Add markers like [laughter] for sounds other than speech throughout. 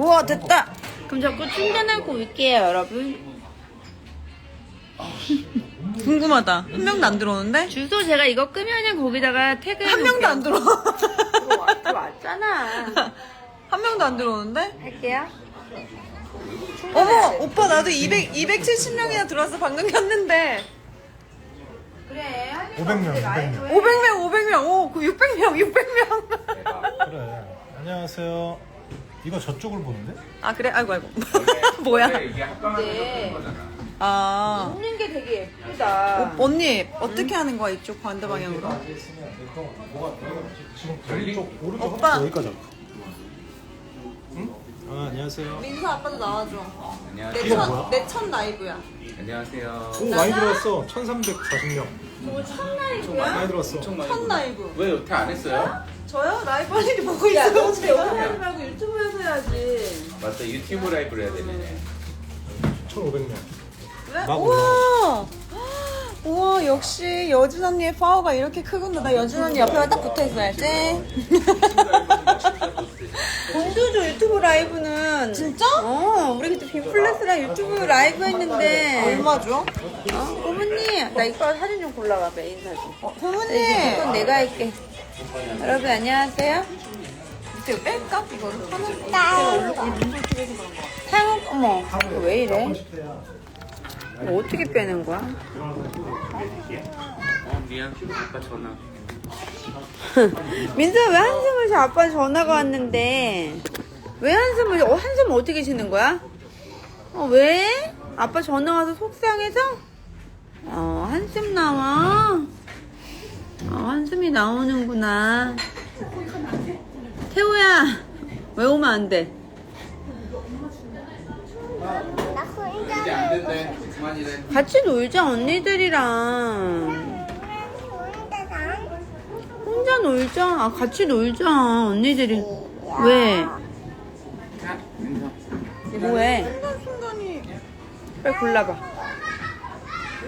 우와 됐다. 그럼 자꾸 충전하고 올게요, 여러분. [laughs] 궁금하다. 한 명도 안 들어오는데? 주소 제가 이거 끄면은 거기다가 태그 한 명도 안 들어와. 들어왔잖아. [laughs] 한 명도 안 들어오는데? 할게요. 어머 오빠 나도 200 270명이나 들어왔어 방금 켰는데. 그래. 500명, 500명. 500명 500명 오 그 600명 600명. 그래. 안녕하세요. 이거 저쪽을 보는데? 아 그래 아이고 아이고 [laughs] 뭐야? 근데 아 먹는 게 되게 예쁘다. 언니 어떻게 하는 거야 이쪽 반대 방향으로? 지금 오른쪽, 오른쪽 오빠. 여기까지 할까? 응? 아, 안녕하세요. 민수 아빠도 나와줘. 안녕하세요. 이거 뭐야? 내 첫 라이브야. 안녕하세요. 오, 많이 들어왔어. 1340명. 저거 첫 라이브야? 많이 들어왔어. 엄청 많이 첫. 라이브. 왜 여태 안 했어요? 저요 라이브 하는 게 보고 야, 너 있어요. 근데 여기 하지 말고 유튜브에서 해야지. 맞다 유튜브 라이브를 해야 되네. 1500명. 그래? 막 우와. 우와 역시 여진 언니의 파워가 이렇게 크구나. 나 여진 언니 옆에 딱 붙어 있어야지. [laughs] 본주죠 유튜브 라이브는. 진짜? 어, 우리 그때 빈플렉스랑 유튜브 라이브 했는데. 얼마죠? 어, 고모님, 나 이거 사진 좀 골라봐, 메인 사진. 어, 이건 고모님. 내가 할게. 여러분 안녕하세요. 이거 뺄까? 이거 하나? 상욱 어머 이거 왜 이래? 이거 어떻게 빼는 거야? 어 미안 아빠 전화. [laughs] 민수야 왜 한숨을 쉬어? 아빠 전화가 왔는데 왜 한숨을 어, 한숨 어떻게 쉬는 거야? 어 왜? 아빠 전화 와서 속상해서? 어 한숨 나와. 어 한숨이 나오는구나. 태호야 왜 오면 안 돼? 안 된대. 그만이래. 같이 놀자 언니들이랑 혼자 놀자 아 같이 놀자 언니들이 왜 자 민서. 뭐해 순간순간이. 빨리 골라봐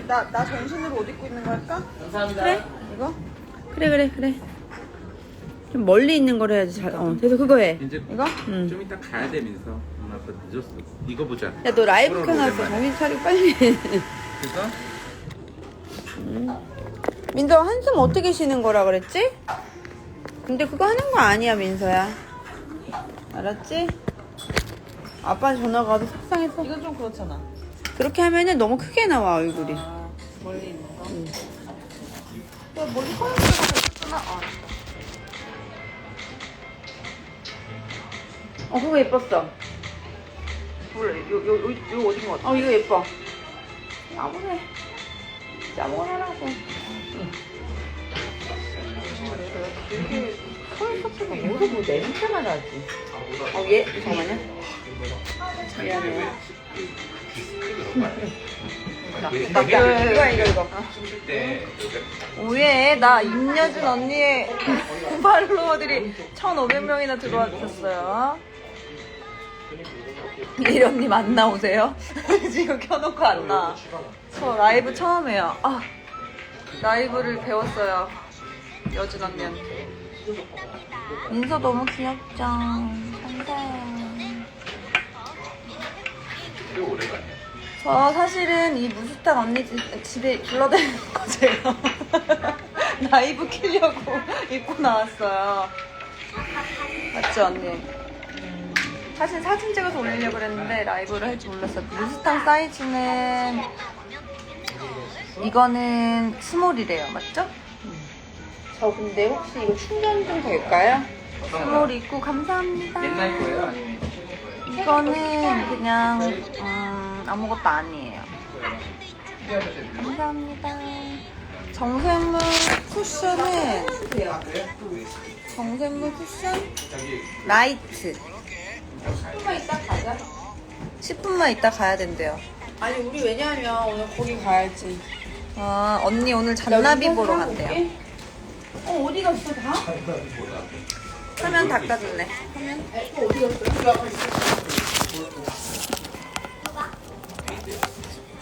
나, 나 전신으로 옷 입고 있는 거 할까? 감사합니다. 그래 이거 그래 그래 그래 좀 멀리 있는 걸 해야지 잘 어 그래서 그거 해 이제 이거 응. 좀 이따 가야 돼 민서. 아빠 늦었어. 이거 보자. 야 너 라이브 켜놨어 오랜만에. 정신 차리고 빨리 그래서 민서 한숨 어떻게 쉬는 거라 그랬지? 근데 그거 하는 거 아니야 민서야 알았지? 아빠 전화가 와도 속상해서 이건 좀 그렇잖아. 그렇게 하면은 너무 크게 나와 얼굴이 아, 멀리 있는 거. 야, 머리 커야 되나? 아, 어 그거 예뻤어 몰라. 요, 요, 요, 요 어딘 것 같아? 어 이거 예뻐. 아무나 해 아무거나 하라고. 이렇게 컬커트가 뭐서 뭐 냄새가 나지. 어 얘? 잠깐만요. 미안해요 이거 이거 이거 이거. 때 오예, 나 임여준 언니의 [laughs] 팔로워들이 1,500명이나 들어와 주셨어요. 이 언님 안 나오세요? [laughs] 지금 켜놓고 안 나. 저 라이브 처음 해요. 아, 라이브를 배웠어요. 여준 언니한테. 민서 너무 귀엽죠? 오래가네. 저 사실은 이 무스탁 언니 집- 집에 불러다니는 거 제가 [laughs] 라이브 키려고 [laughs] 입고 나왔어요. 맞지 언니? 음, 사실 사진 찍어서 올리려고 그랬는데 라이브를 할줄 몰랐어요. 무스탁 사이즈는 이거는 스몰이래요. 맞죠? 저 근데 혹시 이거 충전 좀 될까요? 스몰 있고 감사합니다. 옛날 거예요? 아니면 이거는 그냥 음, 아무것도 아니에요. 감사합니다. 정샘물 쿠션은 정샘물 쿠션 라이트. 10분만 있다 가자. 10분만 있다 가야 된대요. 아니 우리 왜냐면 오늘 거기 가야지 아 언니 오늘 잔나비 보러 간대요. 어 어디 갔어 다? 화면 닦아줄래?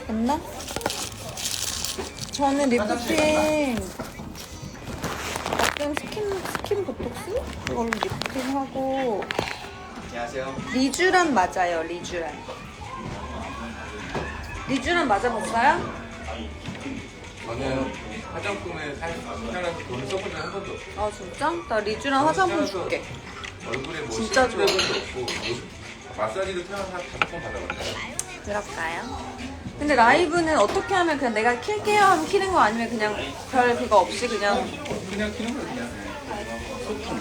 됐나? 저는 리프팅 가끔 스킨 스킨 보톡스 이걸로 리프팅하고 안녕하세요. 리쥬란 맞아요, 리쥬란. 리쥬란 맞아봤어요? 저는 살 태어나서 돈을 써본 적한 번도 없고 아 진짜? 나 리쥬란 화장품 줄게. 얼굴에 뭐 진짜 시술 해본 적도 없고 뭐 마사지도 태어나서 한 다섯 번 받아봤어요. 그럴까요? 근데 라이브는 어떻게 하면 그냥 내가 킬게요 하면 키는 거 아니면 그냥 별 그거 없이 그냥 그냥 키는 거예요 그냥.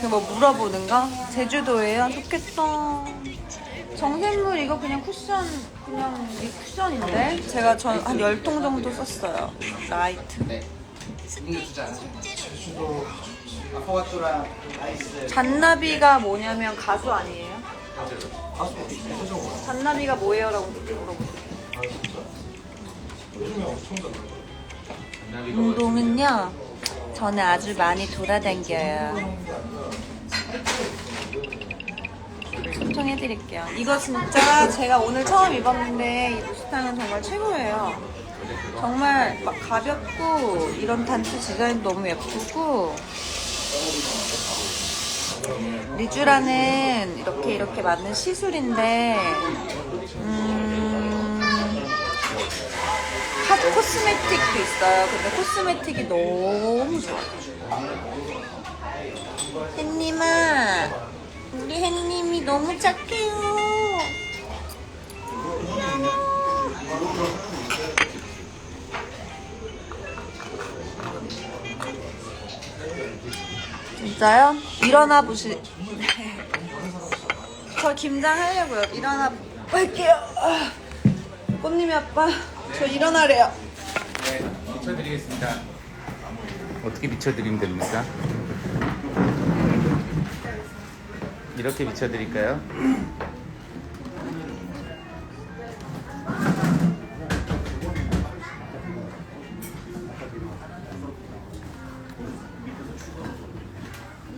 그뭐 물어보는가? 제주도예요? 좋겠다. 정샘물 이거 그냥 쿠션 그냥 이 쿠션인데 제가 전 한 열 통 정도 썼어요. 라이트. 네. 제주도 아포가토라 아이스 잔나비가 뭐냐면 가수 아니에요? 잔나비가 뭐예요?라고 물어보세요. 운동은요, 저는 아주 많이 돌아다녀요. 초청해드릴게요. 이거 진짜 제가 오늘 처음 입었는데 이 무스탕은 정말 최고예요. 정말 막 가볍고 이런 단추 디자인 너무 예쁘고 리쥬라는 이렇게 이렇게 맞는 시술인데 음, 코스메틱도 있어요. 근데 코스메틱이 너무 좋아. 햇님아, 우리 햇님이 너무 착해요. 진짜요? 일어나 보시. [laughs] 저 김장 하려고요. 일어나 볼게요. 아, 꽃님이 아빠, 저 일어나래요. 네, 비춰드리겠습니다. 어떻게 비춰드리면 됩니까? 이렇게 비춰드릴까요?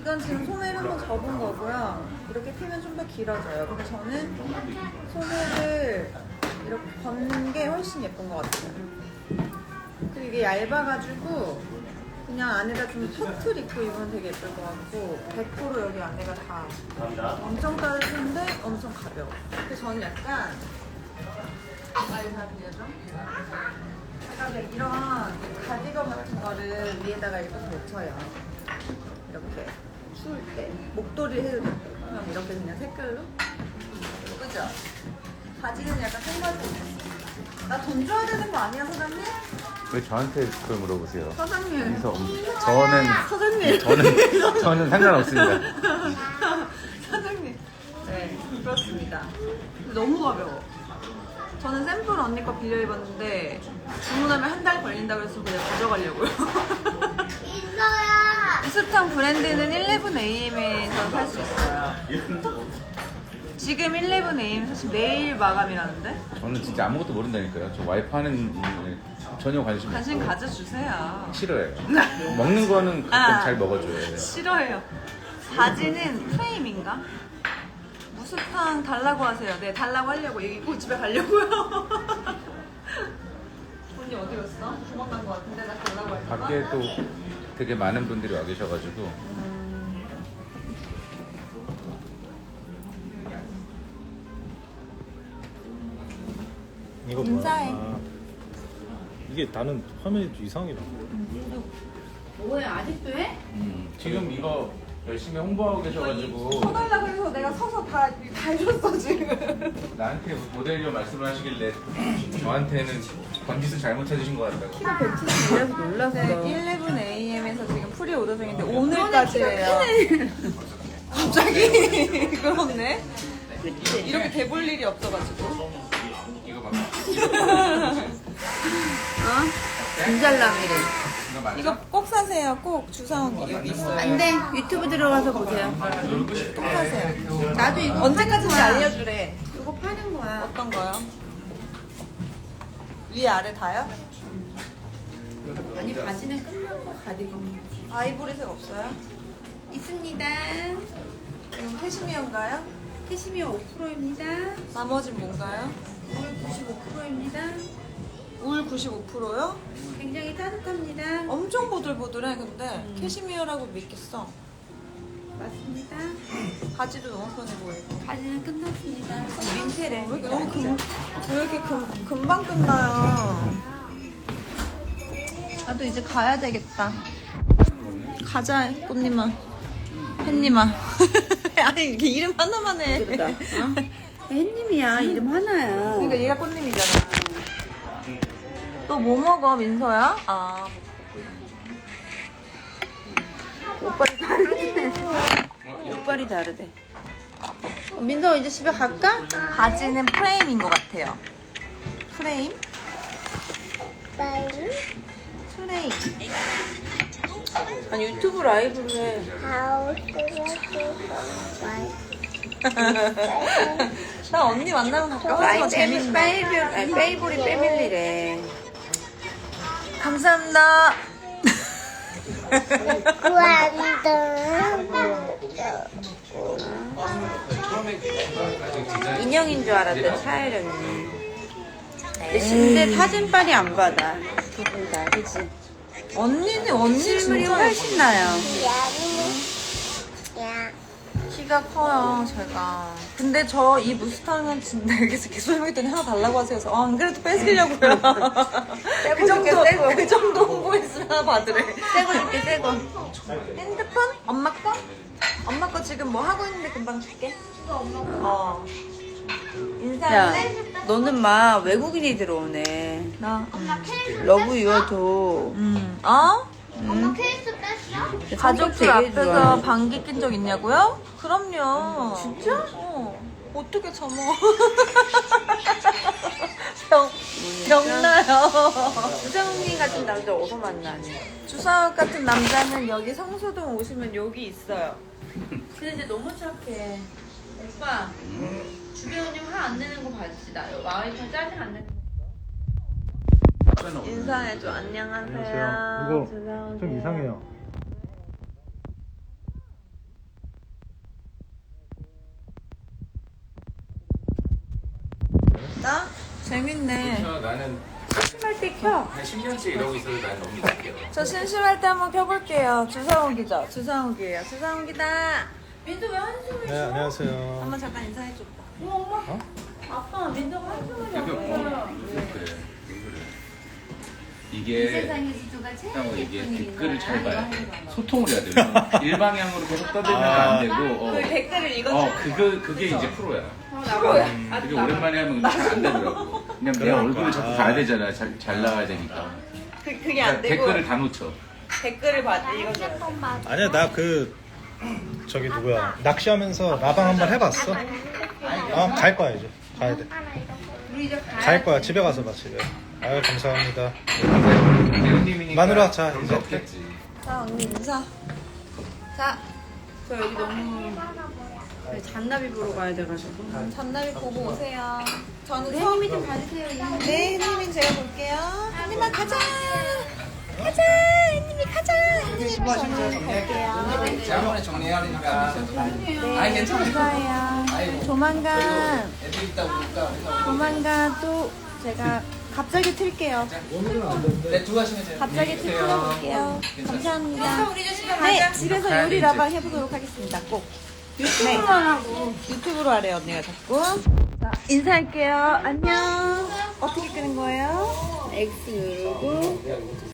이건 지금 소매를 한번 접은 거고요. 이렇게 피면 좀 더 길어져요. 근데 저는 소매를 게 훨씬 예쁜 것 같아요. 그리고 이게 얇아가지고 그냥 안에다 좀 터틀 입고 입으면 되게 예쁠 것 같고 100% 여기 안에가 다 엄청 따뜻한데 엄청 가벼워. 그래서 저는 약간. 약간 이런 가디건 같은 거를 위에다가 이렇게 걸쳐요. 이렇게 추울 때 목도리 해도 되고 그냥 이렇게 그냥 색깔로 그죠? 바지는 약간 생바지. 나 돈 줘야 되는 거 아니야 사장님? 왜 저한테 그걸 물어보세요? 사장님. 그래서 저는 사장님. 저는 저는 상관없습니다. [laughs] 사장님. 네 그렇습니다. 근데 너무 가벼워. 저는 샘플 언니 거 빌려 입었는데 주문하면 한 달 걸린다 그래서 그냥 가져가려고요. 비슷한 [laughs] 브랜드는 11AM에서 살 수 있어요 지금 11AM 사실 내일 마감이라는데 저는 진짜 아무것도 모른다니까요. 저 와이프 하는 일에 전혀 관심 관심 없고 가져주세요 싫어해요. [laughs] 먹는 거는 가끔 아. 잘 먹어줘요. 싫어해요. 바지는 프레임인가? 무스탕 달라고 하세요. 네, 달라고 하려고. 여기 입고 집에 가려고요. 언니 어디 갔어? 도망간 것 같은데 나 달라고 할까? 밖에 또 되게 많은 분들이 와 계셔가지고 이거 인사해. 뭐야? 아, 이게 나는 화면이 좀 이상이라. 뭐야 아직도 해? 지금 이거 열심히 홍보하고 계셔가지고 서달라고 해서 내가 서서 다, 다 해줬어, 지금. 나한테 모델료 말씀을 하시길래 저한테는 건지수 잘못 찾으신 것 같다고. 이래서 놀랐어. 네, 11AM에서 지금 프리 오더 중인데 오늘까지예요. 갑자기 [laughs] 그렇네. 이렇게 돼볼 일이 없어가지고. 어? 진잘남이래. 이거 꼭 사세요. 꼭 주사원 여기 있어요. 안돼 유튜브 들어가서 보세요. 꼭 사세요. 나도 이거 언제까지인지 거야. 알려주래. 이거 파는 거야. 어떤 거요? 위 아래 다요? 아니 바지는 끝나고 가디건. 아이보리색 없어요? 있습니다. 이건 캐시미어인가요? 캐시미어 5%입니다. 나머진 뭔가요? 물 95%입니다. 울 95%요? 굉장히 따뜻합니다. 엄청 보들보들해 근데 캐시미어라고 믿겠어 맞습니다. 바지도 너무 편해 보이고. 바지는 끝났습니다. 민폐래. 왜 이렇게 너무 금, 왜 이렇게 금, 금방 끝나요? 나도 이제 가야 되겠다. 가자, 꽃님아. 팬님아. [laughs] 아니, 이렇게 이름 하나만 해. [laughs] 햇님이야. 이름 하나야. 그러니까 얘가 꽃님이잖아. 너뭐 먹어, 민서야? 아, 옷발이 다르대. 옷발이 다르대. 어, 민서 이제 집에 갈까? 바지는 프레임인 것 같아요. 프레임? 프레임. 아니 유튜브 라이브를 해. [laughs] 나 언니 만나면 가까워서 라이브 재밌네. 페이블, 아니, 페이보리 패밀리래. 감사합니다. [laughs] 인형인 줄 알았더니 차이령이. 근데 근데 사진빨이 안 받아. 두분 다, 그치? 언니는 언니 실물이 진짜 훨씬 나요. 키가 커요, 제가. 근데 저 이 무스탕은 진짜 여기서 계속 설명했더니 하나 달라고 하세요. 그래서 아, 안 그래도 뺏으려고요. [laughs] 그 정도. 그 정도 홍보했으면 하나 받으래. 새거 줄게, 새거. 핸드폰? 엄마 거? 엄마 거 지금 뭐 하고 있는데 금방 줄게. 어. 야, 인사할래? 너는 막 외국인이 들어오네. 나. 음. 러브 유어도 음. 어? 음, 가족들 되게 앞에서 좋아해. 방귀 낀 적 있냐고요? 그럼요. 진짜? 어. 어떻게 참어? [laughs] 병, 병나요. 주정님 같은 남자 어디서 만나니? 주사옥 같은 남자는 여기 성수동 오시면 여기 있어요. 근데 이제 너무 착해. 오빠, 주변님 화 안 내는 거 봤지? 나 와이프 짜증 안 내는 거. 인사해줘. 안녕하세요. 안녕하세요. 이거 주사옥이에요. 좀 이상해요. 나? 재밌네. 나는 심할 때 켜. 한 10년째 이러고 있어도 난 너무 이상해요. 저 심심할 때 한번 펴볼게요. 주사옥이죠? 주사옥이에요. 주사옥이다. 민수 왜 한숨을 네, 안녕하세요. 한번 잠깐 인사해줘. 아빠 민수가 한숨을 그 게 잤어요. 뭐. 이게 이게 댓글을 잘 봐야 돼. 소통을 해야 돼. [laughs] 일방향으로 계속 떠들면 안 되고. 어, 댓글을 읽어. 어 그거 그게 이제 프로야. 음, 그게 오랜만에 하면 잘안 되더라고. 그냥 내 그러니까. 얼굴을 자꾸 봐야 되잖아. 잘, 잘 나와야 되니까. 그, 그게 안 그러니까 되고 댓글을 다 놓쳐. 댓글을 받 읽어줘야 돼. 아니야, 나 그 저기 누구야 낚시하면서 라방 한번 해봤어. 아, 갈 거야 이제. 가야 돼. 우리 이제 가야 갈 거야. 집에 가서 봐 집에. 아유 감사합니다. 배우님이니까 마누라, 자, 그런 이제. 거 없겠지. 자, 언니 인사. 자, 저 여기 너무 네, 잔나비 보러 가야 돼가지고. 잔나비 보고 오세요. 저는 네, 혜님이 좀 봐주세요. 네, 혜님이 제가 볼게요. 혜님아 가자. 가자, 혜님이 가자. 혜님이 저는 갈게요. 지난번에 정리하니까 아니 괜찮아요 조만간, 있다 보니까 조만간 또 제가 갑자기 틀게요. 네 들어가시면 돼요 갑자기 틀 틀어볼게요. 감사합니다. 우리 이제 집에 네. 집에서 요리 돼, 라방 해보도록 하겠습니다. 꼭. 유튜브만 하고. 유튜브로 하래요, 언니가 자꾸. 자, 인사할게요. 안녕. 어떻게 끄는 거예요? X 누르고